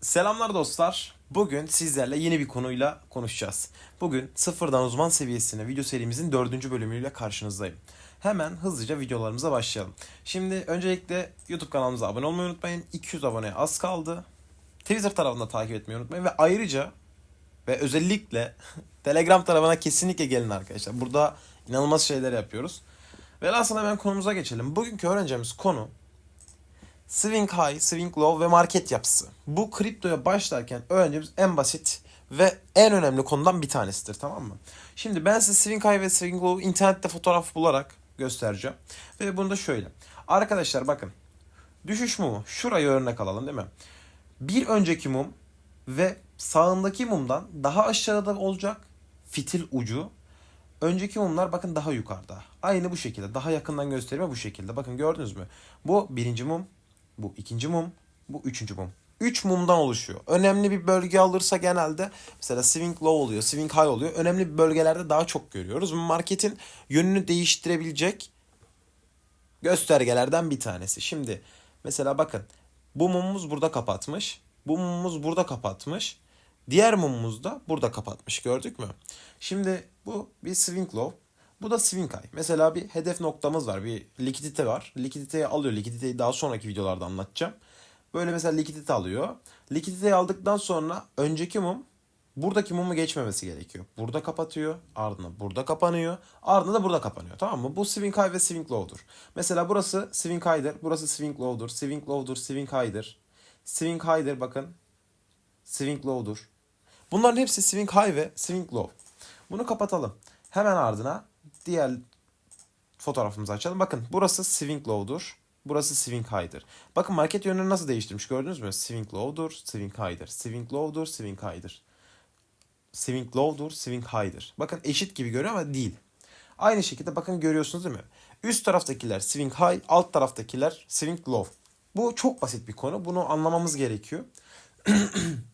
Selamlar dostlar. Bugün sizlerle yeni bir konuyla konuşacağız. Bugün sıfırdan uzman seviyesine video serimizin dördüncü bölümüyle karşınızdayım. Hemen hızlıca videolarımıza başlayalım. Şimdi öncelikle YouTube kanalımıza abone olmayı unutmayın. 200 aboneye az kaldı. Twitter tarafında takip etmeyi unutmayın ve ayrıca ve özellikle Telegram tarafına kesinlikle gelin arkadaşlar. Burada inanılmaz şeyler yapıyoruz. Velhasıl hemen konumuza geçelim. Bugünkü öğreneceğimiz konu Swing High, Swing Low ve market yapısı. Bu kriptoya başlarken öğreneceğimiz en basit ve en önemli konudan bir tanesidir tamam mı? Şimdi ben size Swing High ve Swing Low internette fotoğraf bularak göstereceğim. Ve bunu da şöyle. Arkadaşlar bakın. Düşüş mumu. Şurayı örnek alalım değil mi? Bir önceki mum ve sağındaki mumdan daha aşağıda olacak fitil ucu. Önceki mumlar bakın daha yukarıda. Aynı bu şekilde. Daha yakından gösterme bu şekilde. Bakın gördünüz mü? Bu birinci mum. Bu ikinci mum. Bu üçüncü mum. Üç mumdan oluşuyor. Önemli bir bölge alırsa genelde mesela swing low oluyor, swing high oluyor. Önemli bir bölgelerde daha çok görüyoruz. Marketin yönünü değiştirebilecek göstergelerden bir tanesi. Şimdi mesela bakın bu mumumuz burada kapatmış. Bu mumumuz burada kapatmış. Diğer mumumuz da burada kapatmış gördük mü? Şimdi bu bir swing low. Bu da swing high. Mesela bir hedef noktamız var. Bir likidite var. Likiditeyi alıyor. Likiditeyi daha sonraki videolarda anlatacağım. Böyle mesela likidite alıyor. Likiditeyi aldıktan sonra önceki mum buradaki mumu geçmemesi gerekiyor. Burada kapatıyor. Ardına burada kapanıyor. Ardına da burada kapanıyor. Tamam mı? Bu swing high ve swing low'dur. Mesela burası swing high'dır. Burası swing low'dur. Swing low'dur. Swing high'dır. Swing high'dır bakın. Swing low'dur. Bunların hepsi swing high ve swing low. Bunu kapatalım. Hemen ardına diğer fotoğrafımızı açalım. Bakın burası swing low'dur. Burası swing high'dır. Bakın market yönünü nasıl değiştirmiş gördünüz mü? Swing low'dur, swing high'dır. Swing low'dur, swing high'dır. Swing low'dur, swing high'dır. Bakın eşit gibi görüyor ama değil. Aynı şekilde bakın görüyorsunuz değil mi? Üst taraftakiler swing high, alt taraftakiler swing low. Bu çok basit bir konu. Bunu anlamamız gerekiyor.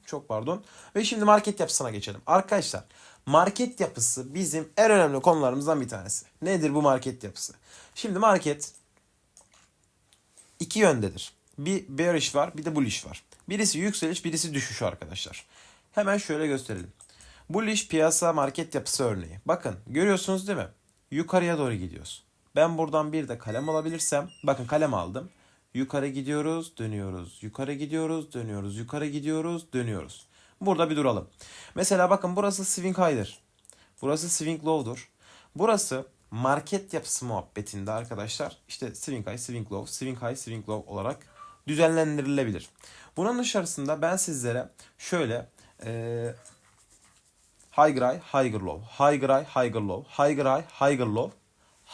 Çok pardon. Ve şimdi market yapısına geçelim. Arkadaşlar market yapısı bizim en önemli konularımızdan bir tanesi. Nedir bu market yapısı? Şimdi market iki yöndedir. Bir bearish var bir de bullish var. Birisi yükseliş birisi düşüş arkadaşlar. Hemen şöyle gösterelim. Bullish piyasa market yapısı örneği. Bakın görüyorsunuz değil mi? Yukarıya doğru gidiyoruz. Ben buradan bir de kalem alabilirsem. Bakın kalem aldım. Yukarı gidiyoruz, dönüyoruz. Yukarı gidiyoruz, dönüyoruz. Yukarı gidiyoruz, dönüyoruz. Burada bir duralım. Mesela bakın burası swing high'dır. Burası swing low'dur. Burası market yapısı muhabbetinde arkadaşlar işte swing high, swing low, swing high, swing low olarak düzenlendirilebilir. Bunun dışarısında ben sizlere şöyle eee higher high, higher low, higher high, higher low, higher high, higher low,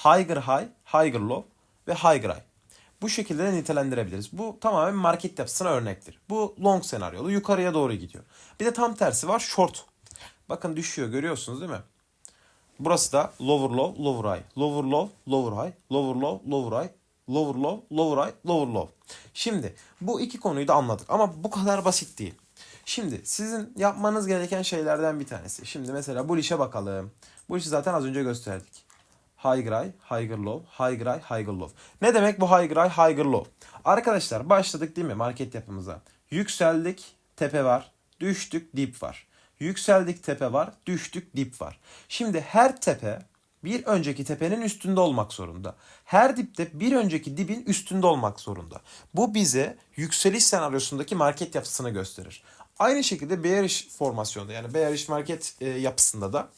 higher high, higher low ve higher high. Bu şekilde de nitelendirebiliriz. Bu tamamen market yapısına örnektir. Bu long senaryolu yukarıya doğru gidiyor. Bir de tam tersi var short. Bakın düşüyor görüyorsunuz değil mi? Burası da lower low, lower high. Lower low, lower high. Lower low, lower high. Lower low, lower high, lower low. Şimdi bu iki konuyu da anladık ama bu kadar basit değil. Şimdi sizin yapmanız gereken şeylerden bir tanesi. Şimdi mesela bu işe bakalım. Bu işi zaten az önce gösterdik. Higher high, higher low. Ne demek bu higher low? Arkadaşlar başladık değil mi market yapımıza? Yükseldik, tepe var. Düştük, dip var. Yükseldik, tepe var. Düştük, dip var. Şimdi her tepe bir önceki tepenin üstünde olmak zorunda. Her dipte bir önceki dibin üstünde olmak zorunda. Bu bize yükseliş senaryosundaki market yapısını gösterir. Aynı şekilde bearish formasyonda yani bearish market e, yapısında da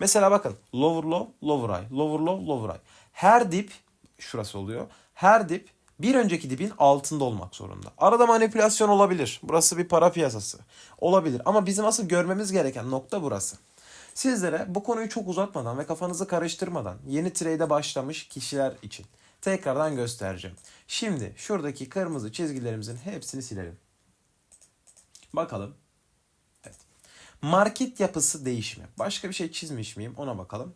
mesela bakın lower low, lower high, lower low, lower high. Her dip şurası oluyor. Her dip bir önceki dibin altında olmak zorunda. Arada manipülasyon olabilir. Burası bir para piyasası. Olabilir ama bizim asıl görmemiz gereken nokta burası. Sizlere bu konuyu çok uzatmadan ve kafanızı karıştırmadan yeni trade'e başlamış kişiler için tekrardan göstereceğim. Şimdi şuradaki kırmızı çizgilerimizin hepsini silelim. Bakalım. Market yapısı değişimi. Başka bir şey çizmiş miyim ona bakalım.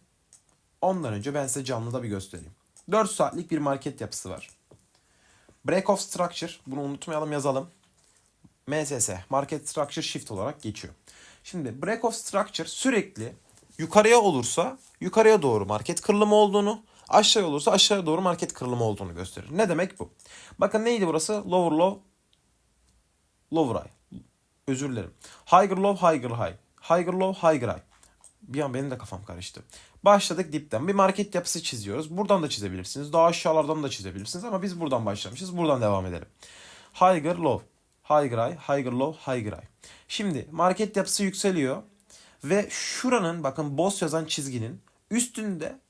Ondan önce ben size canlıda bir göstereyim. 4 saatlik bir market yapısı var. Break of Structure. Bunu unutmayalım yazalım. MSS. Market Structure Shift olarak geçiyor. Şimdi Break of Structure sürekli yukarıya olursa yukarıya doğru market kırılımı olduğunu, aşağıya olursa aşağıya doğru market kırılımı olduğunu gösterir. Ne demek bu? Bakın neydi burası? Lower low, lower high. Özür dilerim. Higher low, higher high. Higher low, higher high. Bir an benim de kafam karıştı. Başladık dipten. Bir market yapısı çiziyoruz. Buradan da çizebilirsiniz. Daha aşağılardan da çizebilirsiniz. Ama biz buradan başlamışız. Buradan devam edelim. Higher low. Higher high. Higher low. Higher high. Şimdi market yapısı yükseliyor. Ve şuranın bakın boss yazan çizginin üstünde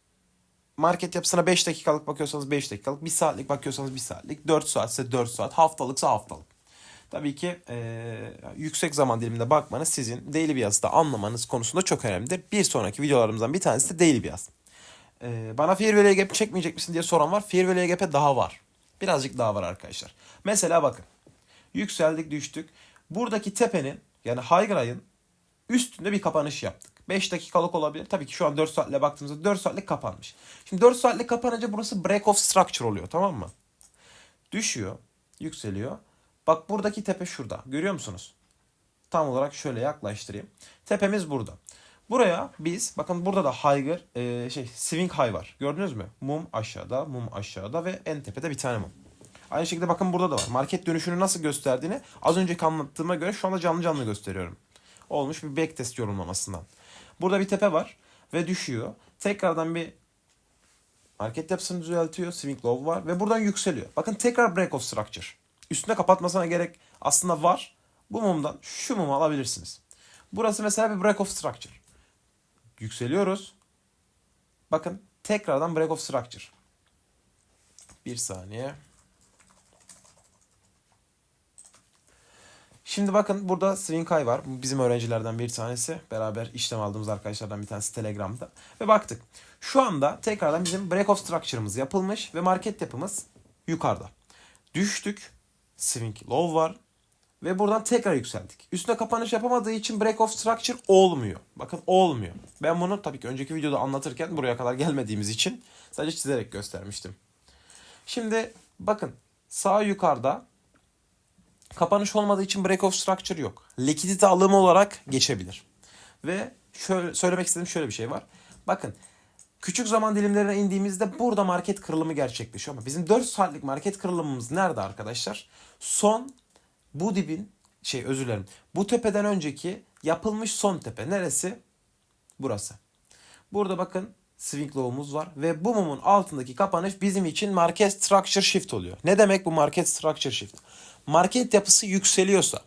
market yapısına 5 dakikalık bakıyorsanız 5 dakikalık, 1 saatlik bakıyorsanız 1 saatlik, 4 saatse 4 saat, haftalıksa haftalık. Tabii ki e, yüksek zaman diliminde bakmanız sizin daily bias'ta anlamanız konusunda çok önemlidir. Bir sonraki videolarımızdan bir tanesi de daily bias. E, bana fair value gap çekmeyecek misin diye soran var. Fair value gap'e daha var. Birazcık daha var arkadaşlar. Mesela bakın. Yükseldik düştük. Buradaki tepenin yani high high'ın üstünde bir kapanış yaptık. 5 dakikalık olabilir. Tabii ki şu an 4 saatle baktığımızda 4 saatlik kapanmış. Şimdi 4 saatlik kapanınca burası break of structure oluyor tamam mı? Düşüyor, yükseliyor. Bak buradaki tepe şurada. Görüyor musunuz? Tam olarak şöyle yaklaştırayım. Tepemiz burada. Buraya biz bakın burada da higher e, şey swing high var. Gördünüz mü? Mum aşağıda, mum aşağıda ve en tepede bir tane mum. Aynı şekilde bakın burada da var. Market dönüşünü nasıl gösterdiğini az önceki anlattığıma göre şu anda canlı canlı gösteriyorum. Olmuş bir backtest yorumlamasından. Burada bir tepe var ve düşüyor. Tekrardan bir market yapısını düzeltiyor. Swing low var ve buradan yükseliyor. Bakın tekrar break of structure. Üstüne kapatmasına gerek aslında var. Bu mumdan şu mumu alabilirsiniz. Burası mesela bir break of structure. Yükseliyoruz. Bakın tekrardan break of structure. Bir saniye. Şimdi bakın burada Swing High var. Bizim öğrencilerden bir tanesi. Beraber işlem aldığımız arkadaşlardan bir tanesi Telegram'da. Ve baktık. Şu anda tekrardan bizim break of structure'ımız yapılmış ve market yapımız yukarıda. Düştük. Swing Low var. Ve buradan tekrar yükseldik. Üstüne kapanış yapamadığı için break of structure olmuyor. Bakın olmuyor. Ben bunu tabii ki önceki videoda anlatırken buraya kadar gelmediğimiz için sadece çizerek göstermiştim. Şimdi bakın sağ yukarıda kapanış olmadığı için break of structure yok. Likidite alımı olarak geçebilir. Ve şöyle söylemek istediğim şöyle bir şey var. Bakın küçük zaman dilimlerine indiğimizde burada market kırılımı gerçekleşiyor ama bizim 4 saatlik market kırılımımız nerede arkadaşlar? Son bu dibin şey özür dilerim. Bu tepeden önceki yapılmış son tepe neresi? Burası. Burada bakın swing low'umuz var ve bu mumun altındaki kapanış bizim için market structure shift oluyor. Ne demek bu market structure shift? Market yapısı yükseliyorsa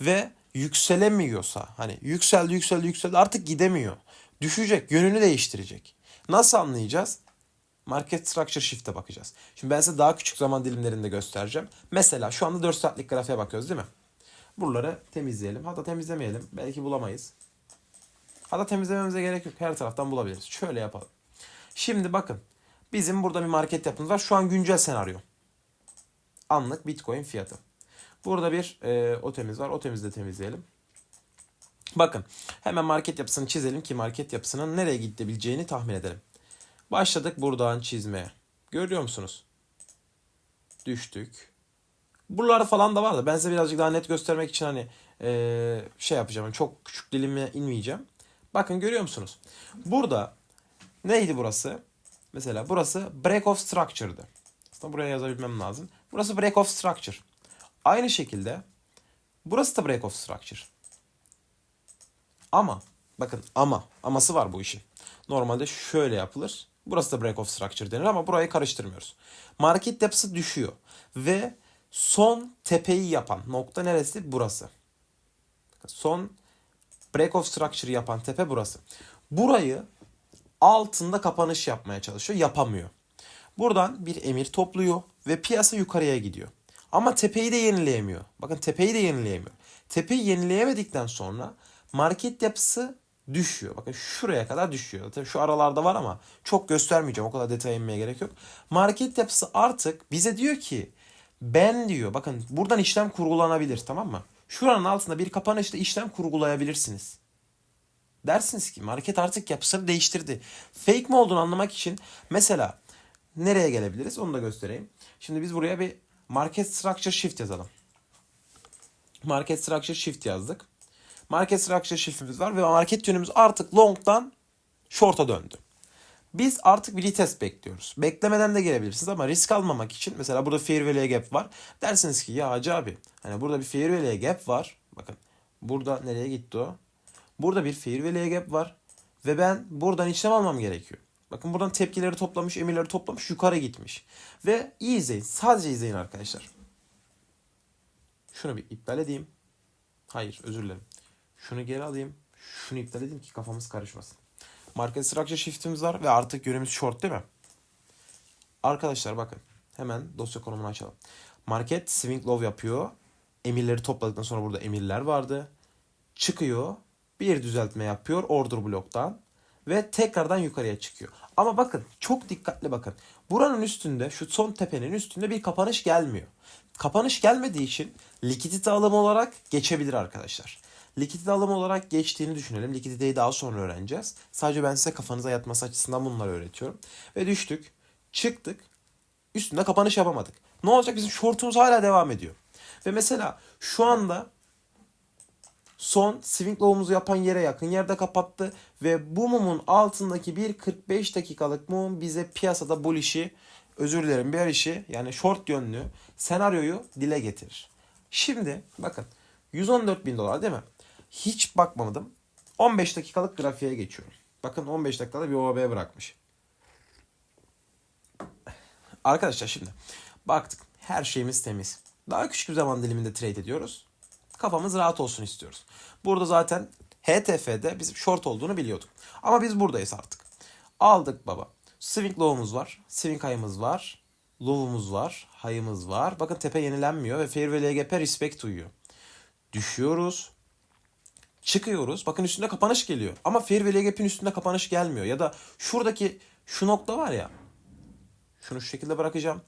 ve yükselemiyorsa hani yükseldi yükseldi yükseldi artık gidemiyor. Düşecek, yönünü değiştirecek. Nasıl anlayacağız? Market Structure Shift'e bakacağız. Şimdi ben size daha küçük zaman dilimlerinde göstereceğim. Mesela şu anda 4 saatlik grafiğe bakıyoruz değil mi? Buraları temizleyelim. Hatta temizlemeyelim. Belki bulamayız. Hatta temizlememize gerek yok. Her taraftan bulabiliriz. Şöyle yapalım. Şimdi bakın. Bizim burada bir market yapımız var. Şu an güncel senaryo. Anlık Bitcoin fiyatı. Burada bir e, otemiz var. Otemizi de temizleyelim. Bakın hemen market yapısını çizelim ki market yapısının nereye gidebileceğini tahmin edelim. Başladık buradan çizmeye. Görüyor musunuz? Düştük. Buralarda falan da var da ben size birazcık daha net göstermek için hani ee, şey yapacağım. Yani çok küçük dilime inmeyeceğim. Bakın görüyor musunuz? Burada neydi burası? Mesela burası break of structure'dı. Aslında buraya yazabilmem lazım. Burası break of structure. Aynı şekilde burası da break of structure. Ama bakın ama aması var bu işin. Normalde şöyle yapılır. Burası da break of structure denir ama burayı karıştırmıyoruz. Market yapısı düşüyor ve son tepeyi yapan nokta neresi? Burası. Son break of structure yapan tepe burası. Burayı altında kapanış yapmaya çalışıyor. Yapamıyor. Buradan bir emir topluyor ve piyasa yukarıya gidiyor. Ama tepeyi de yenileyemiyor. Bakın tepeyi de yenileyemiyor. Tepeyi yenileyemedikten sonra market yapısı düşüyor. Bakın şuraya kadar düşüyor. Tabii şu aralarda var ama çok göstermeyeceğim. O kadar detaya inmeye gerek yok. Market yapısı artık bize diyor ki ben diyor bakın buradan işlem kurgulanabilir tamam mı? Şuranın altında bir kapanışta işlem kurgulayabilirsiniz. Dersiniz ki market artık yapısını değiştirdi. Fake mi olduğunu anlamak için mesela nereye gelebiliriz onu da göstereyim. Şimdi biz buraya bir market structure shift yazalım. Market structure shift yazdık. Market structure shift'imiz var ve market yönümüz artık long'dan short'a döndü. Biz artık bir retest bekliyoruz. Beklemeden de gelebilirsiniz ama risk almamak için mesela burada fair value gap var. Dersiniz ki ya Hacı abi hani burada bir fair value gap var. Bakın Burada nereye gitti o? Burada bir fair value gap var. Ve ben buradan işlem almam gerekiyor. Bakın buradan tepkileri toplamış, emirleri toplamış, yukarı gitmiş. Ve iyi izleyin. Sadece izleyin arkadaşlar. Şunu bir iptal edeyim. Hayır özür dilerim. Şunu geri alayım. Şunu iptal edeyim ki kafamız karışmasın. Market structure shift'imiz var ve artık yönümüz short değil mi? Arkadaşlar bakın. Hemen dosya konumunu açalım. Market swing low yapıyor. Emirleri topladıktan sonra burada emirler vardı. Çıkıyor. Bir düzeltme yapıyor order bloktan. Ve tekrardan yukarıya çıkıyor. Ama bakın çok dikkatli bakın. Buranın üstünde şu son tepenin üstünde bir kapanış gelmiyor. Kapanış gelmediği için likidite alımı olarak geçebilir arkadaşlar. Likidite alımı olarak geçtiğini düşünelim. Likiditeyi daha sonra öğreneceğiz. Sadece ben size kafanıza yatması açısından bunları öğretiyorum. Ve düştük. Çıktık. Üstünde kapanış yapamadık. Ne olacak? Bizim shortumuz hala devam ediyor. Ve mesela şu anda son swing low'umuzu yapan yere yakın yerde kapattı ve bu mumun altındaki bir 45 dakikalık mum bize piyasada bullish'i özür dilerim bir işi yani short yönlü senaryoyu dile getirir. Şimdi bakın 114 bin dolar değil mi? Hiç bakmadım. 15 dakikalık grafiğe geçiyorum. Bakın 15 dakikada bir OB bırakmış. Arkadaşlar şimdi baktık her şeyimiz temiz. Daha küçük bir zaman diliminde trade ediyoruz. Kafamız rahat olsun istiyoruz. Burada zaten HTF'de bizim short olduğunu biliyorduk. Ama biz buradayız artık. Aldık baba. Swing low'umuz var. Swing high'ımız var. Low'umuz var. High'ımız var. Bakın tepe yenilenmiyor ve fair ve LGP respect uyuyor. Düşüyoruz. Çıkıyoruz. Bakın üstünde kapanış geliyor. Ama fair ve LGP'in üstünde kapanış gelmiyor. Ya da şuradaki şu nokta var ya. Şunu şu şekilde bırakacağım.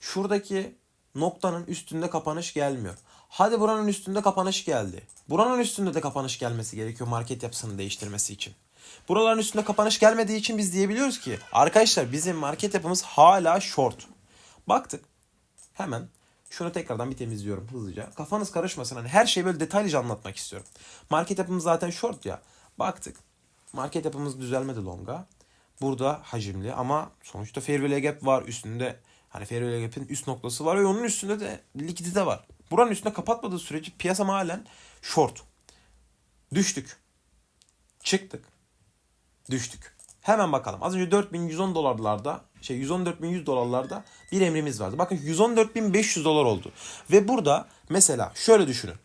Şuradaki noktanın üstünde kapanış gelmiyor. Hadi buranın üstünde kapanış geldi. Buranın üstünde de kapanış gelmesi gerekiyor market yapısını değiştirmesi için. Buraların üstünde kapanış gelmediği için biz diyebiliyoruz ki arkadaşlar bizim market yapımız hala short. Baktık. Hemen şunu tekrardan bir temizliyorum hızlıca. Kafanız karışmasın. Hani her şeyi böyle detaylıca anlatmak istiyorum. Market yapımız zaten short ya. Baktık. Market yapımız düzelmedi longa. Burada hacimli ama sonuçta fair value gap var üstünde. Hani fair value gap'in üst noktası var ve onun üstünde de likidite var. Buranın üstünde kapatmadığı sürece piyasa halen short. Düştük. Çıktık. Düştük. Hemen bakalım. Az önce 4110 dolarlarda şey 114.100 dolarlarda bir emrimiz vardı. Bakın 114.500 dolar oldu. Ve burada mesela şöyle düşünün.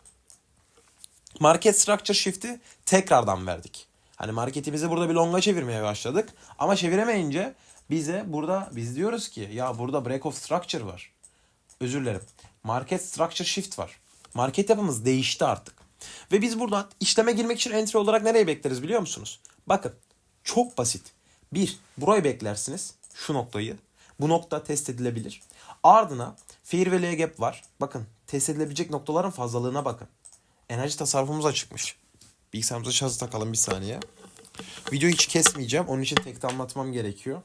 Market structure shift'i tekrardan verdik. Hani marketimizi burada bir longa çevirmeye başladık. Ama çeviremeyince bize burada biz diyoruz ki ya burada break of structure var. Özür dilerim. Market structure shift var. Market yapımız değişti artık. Ve biz buradan işleme girmek için entry olarak nereye bekleriz biliyor musunuz? Bakın çok basit. Bir, burayı beklersiniz. Şu noktayı. Bu nokta test edilebilir. Ardına fair value gap var. Bakın test edilebilecek noktaların fazlalığına bakın. Enerji tasarrufumuz açıkmış. Bilgisayarımıza şarjı takalım bir saniye. Videoyu hiç kesmeyeceğim. Onun için tek anlatmam gerekiyor.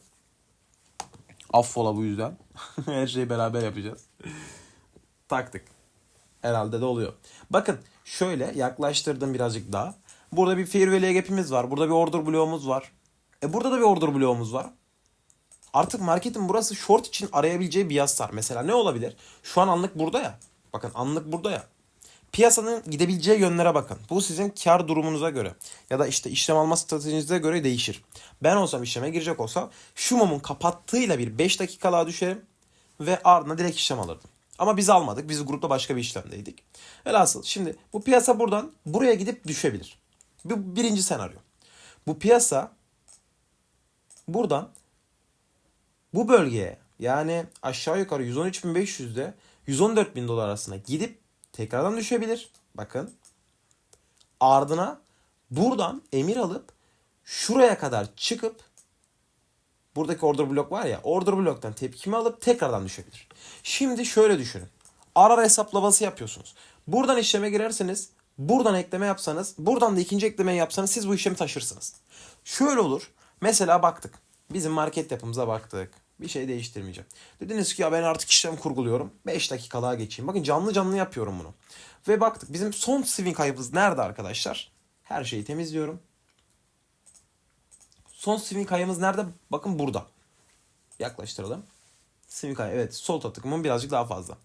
Affola bu yüzden. Her şeyi beraber yapacağız. Taktık. Herhalde de oluyor. Bakın şöyle yaklaştırdım birazcık daha. Burada bir fair value gap'imiz var. Burada bir order bloğumuz var. E burada da bir order bloğumuz var. Artık marketin burası short için arayabileceği bir yaslar. Mesela ne olabilir? Şu an anlık burada ya. Bakın anlık burada ya. Piyasanın gidebileceği yönlere bakın. Bu sizin kar durumunuza göre ya da işte işlem alma stratejinize göre değişir. Ben olsam işleme girecek olsam şu mumun kapattığıyla bir 5 dakikalığa düşerim ve ardına direkt işlem alırdım. Ama biz almadık. Biz grupta başka bir işlemdeydik. Velhasıl şimdi bu piyasa buradan buraya gidip düşebilir. Bu birinci senaryo. Bu piyasa buradan bu bölgeye yani aşağı yukarı 113.500'de 114.000 dolar arasında gidip tekrardan düşebilir. Bakın. Ardına buradan emir alıp şuraya kadar çıkıp buradaki order blok var ya order bloktan tepkimi alıp tekrardan düşebilir. Şimdi şöyle düşünün. Arar hesaplaması yapıyorsunuz. Buradan işleme girerseniz buradan ekleme yapsanız buradan da ikinci eklemeyi yapsanız siz bu işlemi taşırsınız. Şöyle olur. Mesela baktık. Bizim market yapımıza baktık. Bir şey değiştirmeyeceğim. Dediniz ki ya ben artık işlem kurguluyorum. 5 dakikalığa geçeyim. Bakın canlı canlı yapıyorum bunu. Ve baktık bizim son swing kaybımız nerede arkadaşlar? Her şeyi temizliyorum. Son swing ayımız nerede? Bakın burada. Yaklaştıralım. Swing ay evet sol takımın birazcık daha fazla.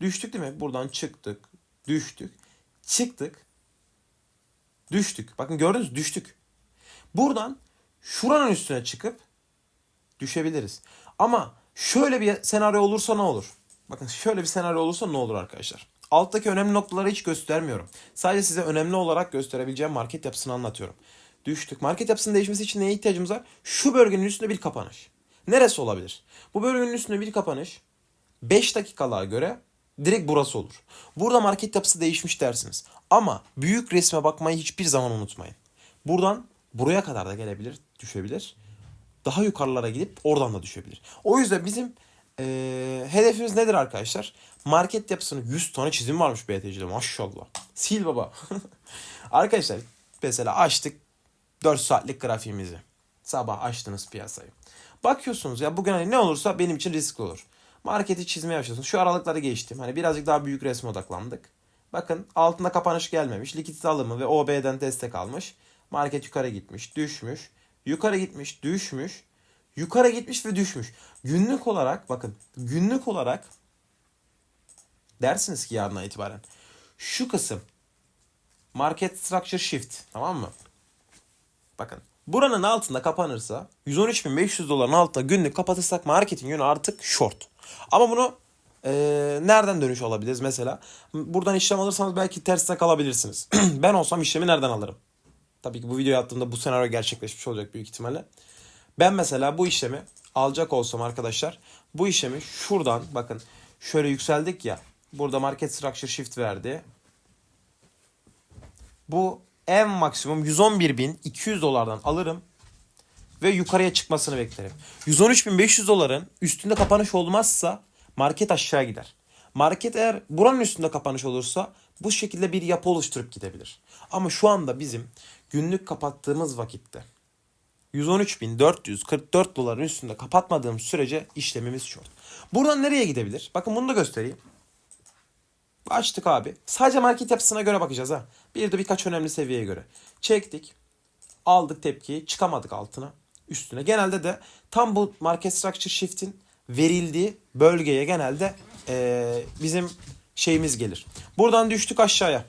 Düştük değil mi? Buradan çıktık. Düştük. Çıktık. Düştük. Bakın gördünüz düştük. Buradan şuranın üstüne çıkıp düşebiliriz. Ama şöyle bir senaryo olursa ne olur? Bakın şöyle bir senaryo olursa ne olur arkadaşlar? Alttaki önemli noktaları hiç göstermiyorum. Sadece size önemli olarak gösterebileceğim market yapısını anlatıyorum. Düştük. Market yapısının değişmesi için neye ihtiyacımız var? Şu bölgenin üstünde bir kapanış. Neresi olabilir? Bu bölgenin üstünde bir kapanış 5 dakikalığa göre direkt burası olur. Burada market yapısı değişmiş dersiniz. Ama büyük resme bakmayı hiçbir zaman unutmayın. Buradan buraya kadar da gelebilir, düşebilir. Daha yukarılara gidip oradan da düşebilir. O yüzden bizim eee, hedefimiz nedir arkadaşlar? Market yapısının 100 tane çizim varmış BTC'de maşallah. Sil baba. arkadaşlar mesela açtık 4 saatlik grafiğimizi. Sabah açtınız piyasayı. Bakıyorsunuz ya bugün hani ne olursa benim için riskli olur. Marketi çizmeye başlıyorsunuz. Şu aralıkları geçtim. Hani birazcık daha büyük resme odaklandık. Bakın altında kapanış gelmemiş. Likit alımı ve OB'den destek almış. Market yukarı gitmiş, düşmüş. Yukarı gitmiş, düşmüş. Yukarı gitmiş ve düşmüş. Günlük olarak bakın günlük olarak dersiniz ki yarından itibaren şu kısım market structure shift tamam mı? Bakın buranın altında kapanırsa 113.500 doların altında günlük kapatırsak marketin yönü artık short. Ama bunu eee, nereden dönüş alabiliriz mesela? Buradan işlem alırsanız belki terste kalabilirsiniz. ben olsam işlemi nereden alırım? Tabii ki bu videoyu attığımda bu senaryo gerçekleşmiş olacak büyük ihtimalle. Ben mesela bu işlemi alacak olsam arkadaşlar bu işlemi şuradan bakın şöyle yükseldik ya. Burada market structure shift verdi. Bu en maksimum 111.200 dolardan alırım ve yukarıya çıkmasını beklerim. 113.500 doların üstünde kapanış olmazsa market aşağı gider. Market eğer buranın üstünde kapanış olursa bu şekilde bir yapı oluşturup gidebilir. Ama şu anda bizim günlük kapattığımız vakitte 113.444 doların üstünde kapatmadığımız sürece işlemimiz short. Buradan nereye gidebilir? Bakın bunu da göstereyim. Açtık abi. Sadece market yapısına göre bakacağız ha. Bir de birkaç önemli seviyeye göre. Çektik. Aldık tepkiyi. Çıkamadık altına. Üstüne. Genelde de tam bu market structure shift'in verildiği bölgeye genelde eee, bizim şeyimiz gelir. Buradan düştük aşağıya.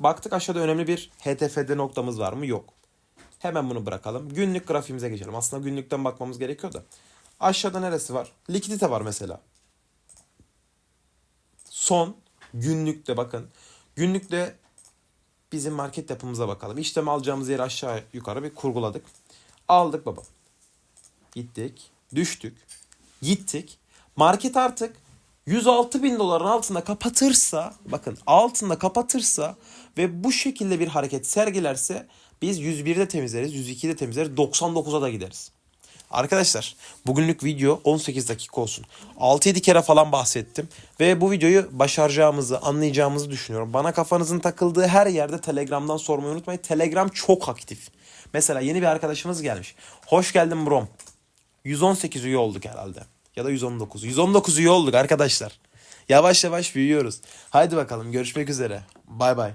Baktık aşağıda önemli bir HTFD noktamız var mı? Yok. Hemen bunu bırakalım. Günlük grafiğimize geçelim. Aslında günlükten bakmamız gerekiyor da. Aşağıda neresi var? Likidite var mesela. Son günlükte bakın. Günlükte bizim market yapımıza bakalım. İşlem alacağımız yeri aşağı yukarı bir kurguladık. Aldık baba. Gittik. Düştük. Gittik. Market artık 106 bin doların altında kapatırsa bakın altında kapatırsa ve bu şekilde bir hareket sergilerse biz 101'de temizleriz, 102'de temizleriz, 99'a da gideriz. Arkadaşlar bugünlük video 18 dakika olsun. 6-7 kere falan bahsettim. Ve bu videoyu başaracağımızı, anlayacağımızı düşünüyorum. Bana kafanızın takıldığı her yerde Telegram'dan sormayı unutmayın. Telegram çok aktif. Mesela yeni bir arkadaşımız gelmiş. Hoş geldin brom. 118 üye olduk herhalde. Ya da 119. 119 üye olduk arkadaşlar. Yavaş yavaş büyüyoruz. Haydi bakalım görüşmek üzere. Bay bay.